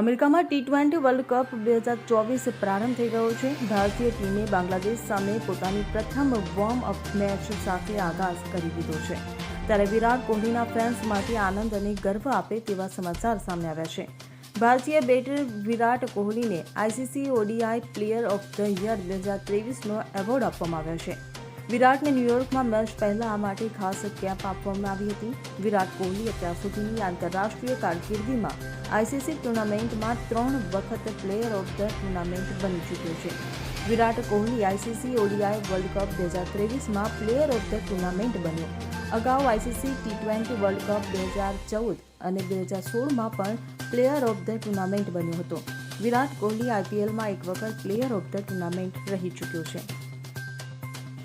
અમેરિકામાં T twenty world cup બે હજાર ચોવીસ પ્રારંભ થઈ ગયો છે. ભારતીય ટીમે બાંગ્લાદેશ સામે પોતાની પ્રથમ વોર્મ અપ મેચ સાથે આગાઝ કરી દીધો છે. ત્યારે વિરાટ કોહલીના ફેન્સ માટે આનંદ અને ગર્વ આપે તેવા સમાચાર સામે આવ્યા છે. ભારતીય બેટર વિરાટ કોહલીને ICC ODI player of the year બે હજાર ત્રેવીસનો એવોર્ડ આપવામાં આવ્યો છે. વિરાટને ન્યૂયોર્કમાં મેચ પહેલા આ માટે ખાસ કેમ્પ આપવામાં આવી હતી. વિરાટ કોહલી અત્યાર સુધીની આંતરરાષ્ટ્રીય કારકિર્દીમાં આઈસીસી ટુર્નામેન્ટમાં ત્રણ વખત પ્લેયર ઓફ ધ ટુર્નામેન્ટ બની ચૂક્યો છે. Virat Kohli ICC ODI world cup બે હજાર ત્રેવીસમાં પ્લેયર ઓફ ધ ટુર્નામેન્ટ બન્યો. અગાઉ ICC T twenty world cup બે હજાર ચૌદ અને બે હજાર સોળમાં પણ પ્લેયર ઓફ ધ ટુર્નામેન્ટ બન્યો હતો. વિરાટ કોહલી આઈપીએલમાં એક વખત પ્લેયર ઓફ ધ ટુર્નામેન્ટ રહી ચૂક્યો છે.